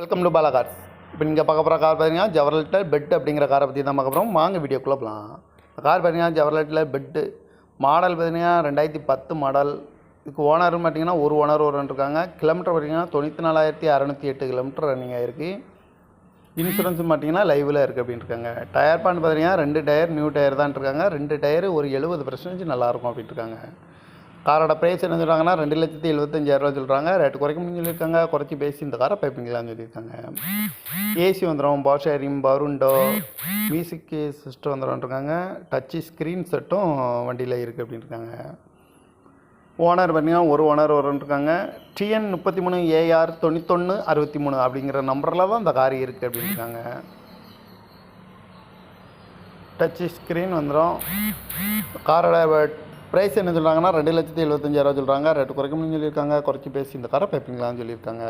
Welcome to Bala cars இப்போ நீங்கள் பார்க்க போகிற கார் பார்த்தீங்கன்னா ஜவர்லெட்டில் பெட் அப்படிங்கிற காரை பற்றி தான் பார்க்க போகிறோம் வாங்க வீடியோக்குள்ளே போகலாம் இந்த கார் பார்த்தீங்கன்னா ஜவர்லெட்டில் பெட்டு மாடல் பார்த்தீங்கன்னா ரெண்டாயிரத்தி பத்து மாடல் இதுக்கு ஓனர்னு பார்த்தீங்கன்னா ஒரு ஓனர் ஒரு இருக்காங்க. கிலோமீட்டர் பார்த்தீங்கன்னா தொண்ணூற்றி நாலாயிரத்தி அறநூற்றி எட்டு கிலோமீட்டர் ரன்னிங் ஆகிருக்கு இன்சூரன்ஸும் பார்த்தீங்கன்னா லைவில் இருக்குது அப்படின்னு இருக்காங்க. டயர் பான் பார்த்தீங்கன்னா ரெண்டு டயர் நியூ டயர் தான் இருக்காங்க. ரெண்டு டயர் ஒரு எழுபது பர்சன்டேஜ் நல்லாயிருக்கும் அப்படின்ட்டு இருக்காங்க. காரோட ப்ரைஸ் என்ன சொல்கிறாங்கன்னா ரெண்டு லட்சத்தி எழுபத்தஞ்சாயிரரூவா சொல்கிறாங்க ரேட்டு குறைக்க முடியும்னு சொல்லியிருக்காங்க. குறைச்சி பேசி இந்த காரை பைப்பிங்களான்னு சொல்லியிருக்காங்க. ஏசி வந்துடும் power sharing music music system வந்துடும்ன்றாங்க touch screen செட்டும் வண்டியில் இருக்குது அப்படின்ட்டுருக்காங்க ஓனர் பார்த்தீங்கன்னா ஒரு ஓனர் இருக்காங்க டிஎன் முப்பத்தி மூணு ஏஆர் தொண்ணூத்தொன்று அறுபத்தி மூணு அப்படிங்கிற நம்பரில் தான் இந்த கார் இருக்குது அப்படின்ட்டுருக்காங்க டச்சு ஸ்க்ரீன் வந்துடும் காரோட ப்ரைஸ் என்ன சொல்கிறாங்கன்னா ரெண்டு லட்சத்தி எழுபத்தஞ்சாயிரரூவா சொல்கிறாங்க ரேட்டு குறைக்க முடியும்னு சொல்லியிருக்காங்க. குறைச்சி பேசி இந்த காரை பேப்பிங்களான்னு சொல்லியிருக்காங்க.